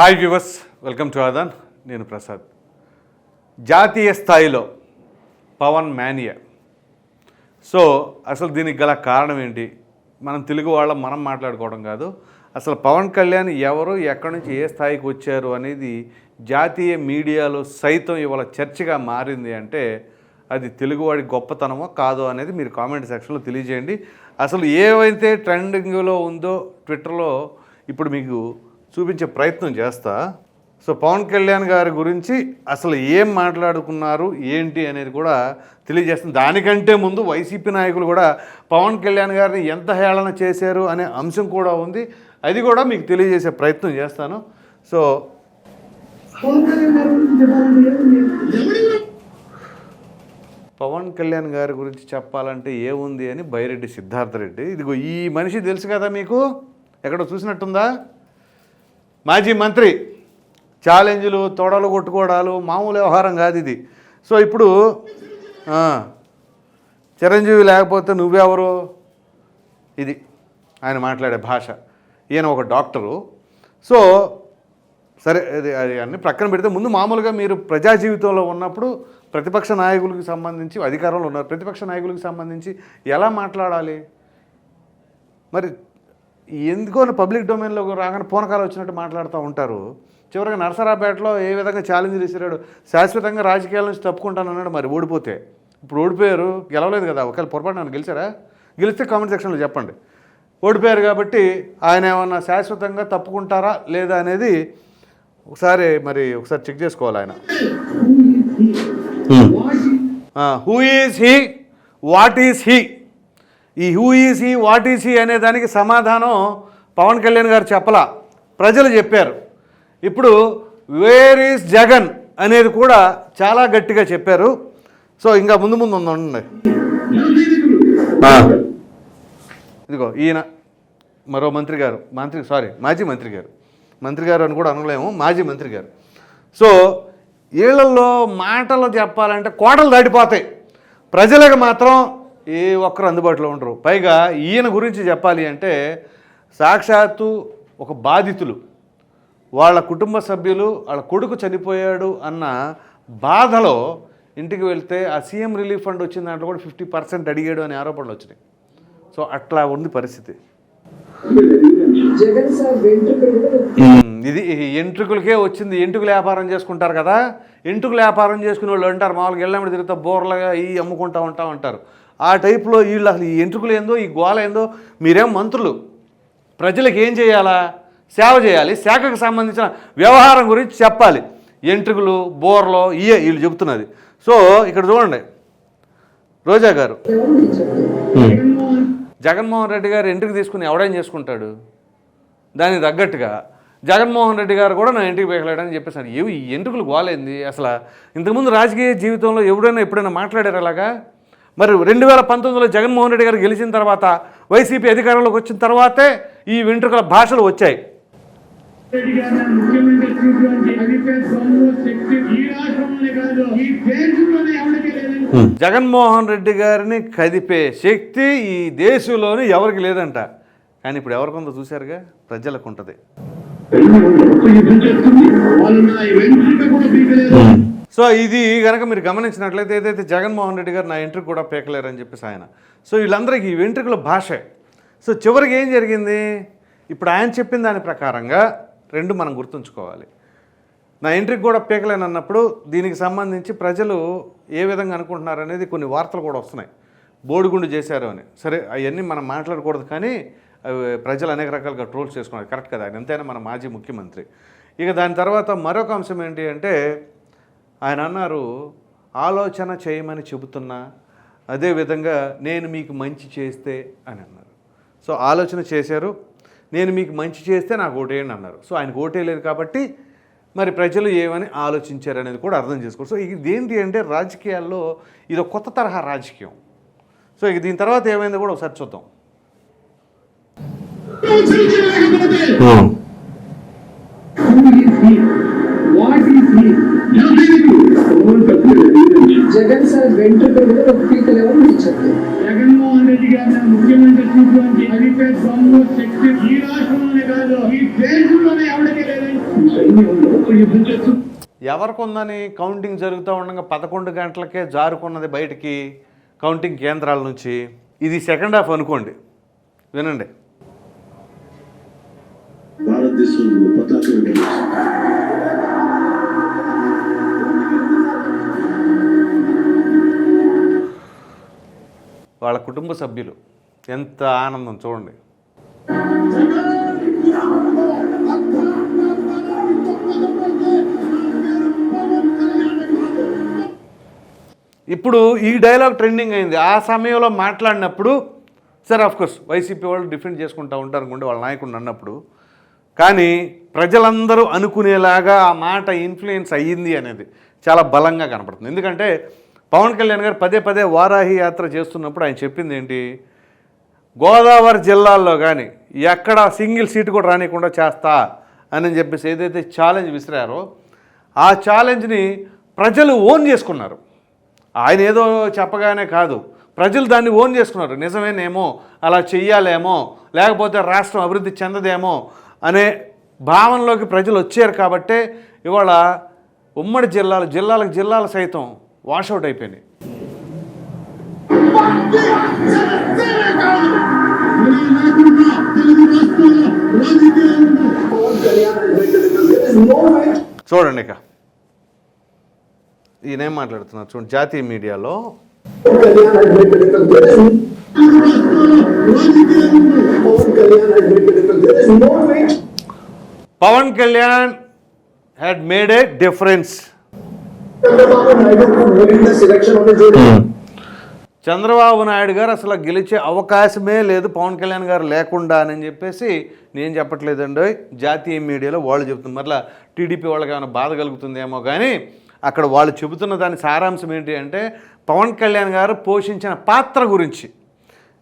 Hi viewers welcome to Aadhan. నేను ప్రసాద్. జాతీయ స్థాయిలో పవన్ మేనియా. సో అసలు దీనికి గల కారణం ఏంటి? మనం తెలుగు వాళ్ళం మనం మాట్లాడుకోవడం కాదు. అసలు పవన్ కళ్యాణ్ ఎవరు ఎక్కడి నుంచి ఏ స్థాయికి వచ్చారు అనేది జాతీయ మీడియాలో సైతం ఇవాళ చర్చగా మారింది అంటే అది తెలుగువాడి గొప్పతనమో కాదో అనేది మీరు కామెంట్ సెక్షన్లో తెలియజేయండి. అసలు ఏవైతే ట్రెండింగ్లో ఉందో ట్విట్టర్లో ఇప్పుడు మీకు చూపించే ప్రయత్నం చేస్తా. సో పవన్ కళ్యాణ్ గారి గురించి అసలు ఏం మాట్లాడుకున్నారు ఏంటి అనేది కూడా తెలియజేస్తుంది. దానికంటే ముందు వైసీపీ నాయకులు కూడా పవన్ కళ్యాణ్ గారిని ఎంత హేళన చేశారు అనే అంశం కూడా ఉంది. అది కూడా మీకు తెలియజేసే ప్రయత్నం చేస్తాను. సో పవన్ కళ్యాణ్ గారి గురించి చెప్పాలంటే ఏముంది అని బైరెడ్డి సిద్ధార్థ రెడ్డి ఇదిగో ఈ మనిషి తెలుసు కదా మీకు? ఎక్కడో చూసినట్టుందా? మాజీ మంత్రి ఛాలెంజ్లు తొడలు కొట్టుకోవడాలు మామూలు వ్యవహారం కాదు ఇది. సో ఇప్పుడు చిరంజీవి లేకపోతే నువ్వెవరు? ఇది ఆయన మాట్లాడే భాష. ఈయన ఒక డాక్టరు. సో సరే అది అది అన్ని ప్రక్కన పెడితే ముందు మామూలుగా మీరు ప్రజా జీవితంలో ఉన్నప్పుడు ప్రతిపక్ష నాయకులకు సంబంధించి అధికారంలో ఉన్నారు. ప్రతిపక్ష నాయకులకు సంబంధించి ఎలా మాట్లాడాలి? మరి ఎందుకో పబ్లిక్ డొమైన్లో రాగానే పూనకాలు వచ్చినట్టు మాట్లాడుతూ ఉంటారు. చివరిగా నరసరాపేటలో ఏ విధంగా ఛాలెంజ్ చేశాడు? శాశ్వతంగా రాజకీయాల నుంచి తప్పుకుంటానన్నాడు మరి ఓడిపోతే. ఇప్పుడు ఓడిపోయారు గెలవలేదు కదా ఒకవేళ పొరపాటు నన్ను గెలిచారా? గెలిస్తే కామెంట్ సెక్షన్లో చెప్పండి. ఓడిపోయారు కాబట్టి ఆయన ఏమన్నా శాశ్వతంగా తప్పుకుంటారా లేదా అనేది ఒకసారి మరి ఒకసారి చెక్ చేసుకోవాలి ఆయన. Who is he what is he ఈ who is he what is he అనే దానికి సమాధానం పవన్ కళ్యాణ్ గారు చెప్పలా. ప్రజలు చెప్పారు. ఇప్పుడు వేర్ ఈజ్ జగన్ అనేది కూడా చాలా గట్టిగా చెప్పారు. సో ఇంకా ముందు ముందు ఉందండి. ఇదిగో ఈయన మరో మంత్రి గారు మంత్రి సారీ మాజీ మంత్రి గారు. మంత్రి గారు అని కూడా అనలేము మాజీ మంత్రి గారు. సో వీళ్ళల్లో మాటలు చెప్పాలంటే కోటలు దాటిపోతాయి. ప్రజలకు మాత్రం ఏ ఒక్కరు అందుబాటులో ఉండరు. పైగా ఈయన గురించి చెప్పాలి అంటే సాక్షాత్తు ఒక బాధితులు. వాళ్ళ కుటుంబ సభ్యులు వాళ్ళ కొడుకు చనిపోయాడు అన్న బాధలో ఇంటికి వెళ్తే ఆ సీఎం రిలీఫ్ ఫండ్ వచ్చిన దాంట్లో కూడా ఫిఫ్టీ పర్సెంట్ అడిగాడు అనే ఆరోపణలు వచ్చినాయి. సో అట్లా ఉంది పరిస్థితి. ఇది ఎంట్రుకలకే వచ్చింది. ఎంటుకలు వ్యాపారం చేసుకుంటారు కదా. ఎంటుకలు వ్యాపారం చేసుకునే వాళ్ళు అంటారు మామూలుగా ఎల్లమ్మడి తిరుగుతా బోర్లుగా ఈ అమ్ముకుంటా ఉంటా ఉంటారు ఆ టైప్లో వీళ్ళు అసలు ఈ ఎంట్రుకులు ఏందో ఈ గోల ఏందో మీరేం మంత్రులు? ప్రజలకు ఏం చేయాలా? సేవ చేయాలి. శాఖకు సంబంధించిన వ్యవహారం గురించి చెప్పాలి. ఎంట్రుకలు బోర్లో ఇయే వీళ్ళు చెబుతున్నది. సో ఇక్కడ చూడండి. రోజా గారు. జగన్మోహన్ రెడ్డి గారు ఇంటికి తీసుకుని ఎవడేం చేసుకుంటాడు? దానికి తగ్గట్టుగా. జగన్మోహన్ రెడ్డి గారు కూడా నా ఇంటికి పేకలేడని చెప్పేసారు ఏవి ఈ ఎంట్రుకలు గోలేంది? అసలు ఇంతకుముందు రాజకీయ జీవితంలో ఎవడైనా ఎప్పుడైనా మాట్లాడారు అలాగా? మరి రెండు వేల పంతొమ్మిదిలో జగన్మోహన్ రెడ్డి గారు గెలిచిన తర్వాత వైసీపీ అధికారంలోకి వచ్చిన తర్వాతే ఈ వెంట్రుకల భాషలు వచ్చాయి. జగన్మోహన్ రెడ్డి గారిని కదిపే శక్తి ఈ దేశంలోని ఎవరికి లేదంట. కానీ ఇప్పుడు ఎవరికొందో చూశారుగా? ప్రజలకు ఉంటుంది. సో ఇది కనుక మీరు గమనించినట్లయితే ఏదైతే జగన్మోహన్ రెడ్డి గారు నా ఎంట్రుకు కూడా పీకలేరని చెప్పేసి ఆయన. సో వీళ్ళందరికీ ఈ వెంట్రుకల భాషే. సో చివరికి ఏం జరిగింది? ఇప్పుడు ఆయన చెప్పిన దాని ప్రకారంగా రెండు మనం గుర్తుంచుకోవాలి. నా ఎంట్రీకి కూడా పీకలేనన్నప్పుడు దీనికి సంబంధించి ప్రజలు ఏ విధంగా అనుకుంటున్నారు అనేది కొన్ని వార్తలు కూడా వస్తున్నాయి. బోడిగుండు చేశారు అని. సరే అవన్నీ మనం మాట్లాడకూడదు కానీ అవి ప్రజలు అనేక రకాలుగా ట్రోల్స్ చేసుకున్నారు. కరెక్ట్ కదా? ఆయన ఎంతైనా మన మాజీ ముఖ్యమంత్రి. ఇక దాని తర్వాత మరొక అంశం ఏంటి అంటే ఆయన అన్నారు ఆలోచన చేయమని చెబుతున్నా అదేవిధంగా నేను మీకు మంచి చేస్తే అని అన్నారు. సో ఆలోచన చేశారు నేను మీకు మంచి చేస్తే నాకు ఓటేయండి అన్నారు. సో ఆయనకు ఓటేయలేదు కాబట్టి మరి ప్రజలు ఏమని ఆలోచించారు అనేది కూడా అర్థం చేసుకోరు. సో ఇది ఏంటి అంటే రాజకీయాల్లో ఇది ఒక కొత్త తరహా రాజకీయం. సో ఇక దీని తర్వాత ఏమైందో కూడా ఒకసారి చూద్దాం. Hmm. జగన్ సార్ వెంట్రుకలు కూడా జగన్మోహన్ రెడ్డి గారు ముఖ్యమంత్రి సొమ్ము శక్తి ఈ రాష్ట్రంలోనే కాదు ఈ దేశంలోనే ఎవరికి ఉందని కౌంటింగ్ జరుగుతూ ఉండగా పదకొండు గంటలకే జారుకున్నది బయటికి కౌంటింగ్ కేంద్రాల నుంచి. ఇది సెకండ్ హాఫ్ అనుకోండి. వినండి. భారతదేశంలో పతాక వాళ్ళ కుటుంబ సభ్యులు. ఎంత ఆనందం చూడండి. ఇప్పుడు ఈ డైలాగ్ ట్రెండింగ్ అయింది. ఆ సమయంలో మాట్లాడినప్పుడు సరే ఆఫ్కోర్స్ వైసీపీ వాళ్ళు డిఫెండ్ చేసుకుంటూ ఉంటారు అనుకోండి వాళ్ళ నాయకుడిని అన్నప్పుడు. కానీ ప్రజలందరూ అనుకునేలాగా ఆ మాట ఇన్ఫ్లుయెన్స్ అయ్యింది అనేది చాలా బలంగా కనపడుతుంది. ఎందుకంటే పవన్ కళ్యాణ్ గారు పదే పదే వారాహి యాత్ర చేస్తున్నప్పుడు ఆయన చెప్పింది ఏంటి? గోదావరి జిల్లాల్లో కానీ ఎక్కడ సింగిల్ సీటు కూడా రానికుండా చేస్తా అని చెప్పేసి ఏదైతే ఛాలెంజ్ విసిరారో ఆ ఛాలెంజ్ని ప్రజలు ఓన్ చేసుకున్నారు. ఆయన ఏదో చెప్పగానే కాదు ప్రజలు దాన్ని ఓన్ చేసుకున్నారు. నిజమేనేమో అలా చెయ్యాలేమో లేకపోతే రాష్ట్రం అభివృద్ధి చెందదేమో అనే భావనలోకి ప్రజలు వచ్చారు కాబట్టే ఇవాళ ఉమ్మడి జిల్లాలు జిల్లాలకు జిల్లాలు సైతం వాషౌట్ అయిపోయినాయి. చూడండి ఇక. ఈయనేం మాట్లాడుతున్నారు చూడండి జాతీయ మీడియాలో Pawan Kalyan had made a difference Chandrababu Naidu గారు అసలు గెలిచే అవకాశమే లేదు. పవన్ కళ్యాణ్ గారు లేకుండా అని చెప్పేసి నేను చెప్పట్లేదండి. జాతీయ మీడియాలో వాళ్ళు చెబుతున్నారు. మరలా టీడీపీ వాళ్ళకి ఏమైనా బాధ కలుగుతుందేమో కానీ అక్కడ వాళ్ళు చెబుతున్న దాని సారాంశం ఏంటి అంటే పవన్ కళ్యాణ్ గారు పోషించిన పాత్ర గురించి.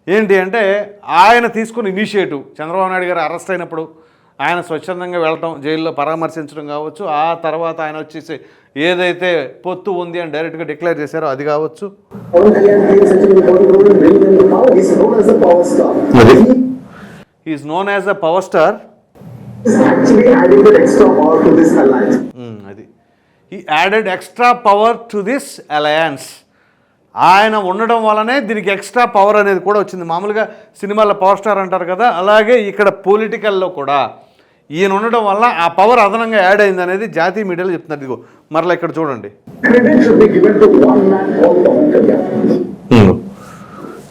ఏంటి అంటే ఆయన తీసుకున్న ఇనిషియేటివ్. చంద్రబాబు నాయుడు గారు అరెస్ట్ అయినప్పుడు ఆయన స్వచ్ఛందంగా వెళ్ళటం జైల్లో పరామర్శించడం కావచ్చు. ఆ తర్వాత ఆయన వచ్చేసి ఏదైతే పొత్తు ఉంది అని డైరెక్ట్గా డిక్లేర్ చేశారో అది కావచ్చు. Is is known as a power star అది. ఈ added extra power to this alliance ఆయన ఉండడం వల్లనే దీనికి ఎక్స్ట్రా పవర్ అనేది కూడా వచ్చింది. మామూలుగా సినిమాల్లో పవర్ స్టార్ అంటారు కదా అలాగే ఇక్కడ పొలిటికల్లో కూడా. ఈయన ఉండడం వల్ల ఆ పవర్ అదనంగా యాడ్ అయింది అనేది జాతీయ మీడియాలో చెప్తున్నారు. ఇదిగో మరలా ఇక్కడ చూడండి. Credit should be given to one man called Pawan Kalyan.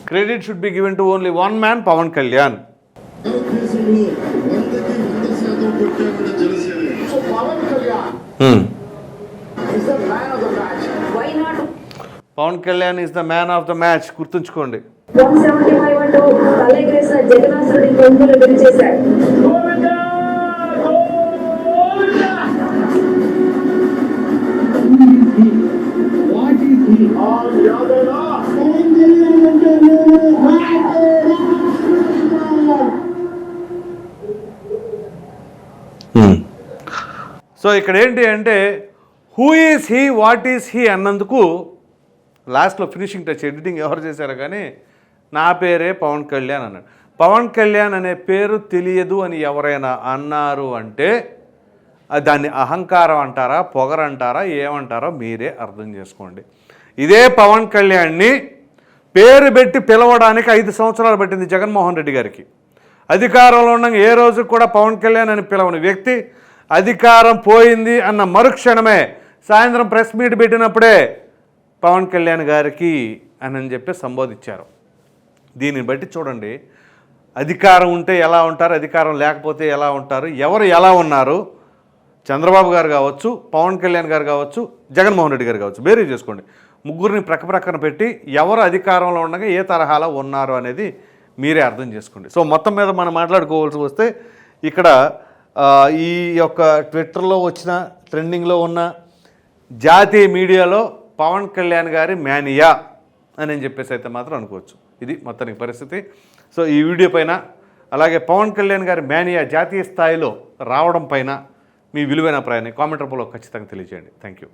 Credit should be given to only one man Pawan Kalyan Pawan Kalyan is the man of the match గుర్తుంచుకోండి. వన్ సెవెంటీ ఫైవ్ అంటూ తలెగరేసిన జగన్నాథుడి Hmm. So ఇక్కడ ఏంటి అంటే who is he what is he అన్నందుకు లాస్ట్లో finishing touch editing ఎవరు చేశారు కానీ నా పేరే పవన్ కళ్యాణ్ అన్నాడు. పవన్ కళ్యాణ్ అనే పేరు తెలియదు అని ఎవరైనా అన్నారు అంటే దాన్ని అహంకారం అంటారా పొగరంటారా ఏమంటారో మీరే అర్థం చేసుకోండి. ఇదే పవన్ కళ్యాణ్ని పేరు పెట్టి పిలవడానికి ఐదు సంవత్సరాలు పట్టింది జగన్మోహన్ రెడ్డి గారికి. అధికారంలో ఉండగా ఏ రోజు కూడా పవన్ కళ్యాణ్ అని పిలవని వ్యక్తి అధికారం పోయింది అన్న మరుక్షణమే సాయంత్రం ప్రెస్ మీట్ పెట్టినప్పుడే పవన్ కళ్యాణ్ గారికి అని అని చెప్పి సంబోధించారు. దీన్ని బట్టి చూడండి అధికారం ఉంటే ఎలా ఉంటారు అధికారం లేకపోతే ఎలా ఉంటారు ఎవరు ఎలా ఉన్నారు చంద్రబాబు గారు కావచ్చు పవన్ కళ్యాణ్ గారు కావచ్చు జగన్మోహన్ రెడ్డి గారు కావచ్చు బేరీ చేసుకోండి. ముగ్గురిని ప్రకప్రక్కన పెట్టి ఎవరు అధికారంలో ఉండగా ఏ తరహాలో ఉన్నారు అనేది మీరే అర్థం చేసుకోండి. సో మొత్తం మీద మనం మాట్లాడుకోవాల్సి వస్తే ఇక్కడ ఈ యొక్క ట్విట్టర్లో వచ్చిన ట్రెండింగ్లో ఉన్న జాతీయ మీడియాలో పవన్ కళ్యాణ్ గారి మేనియా అని చెప్పేసి అయితే మాత్రం అనుకోవచ్చు. ఇది మొత్తానికి పరిస్థితి. సో ఈ వీడియో పైన అలాగే పవన్ కళ్యాణ్ గారి మేనియా జాతీయ స్థాయిలో రావడం పైన మీ విలువైన అభిప్రాయాన్ని కామెంట్ రూపంలో ఖచ్చితంగా తెలియజేయండి. Thank you.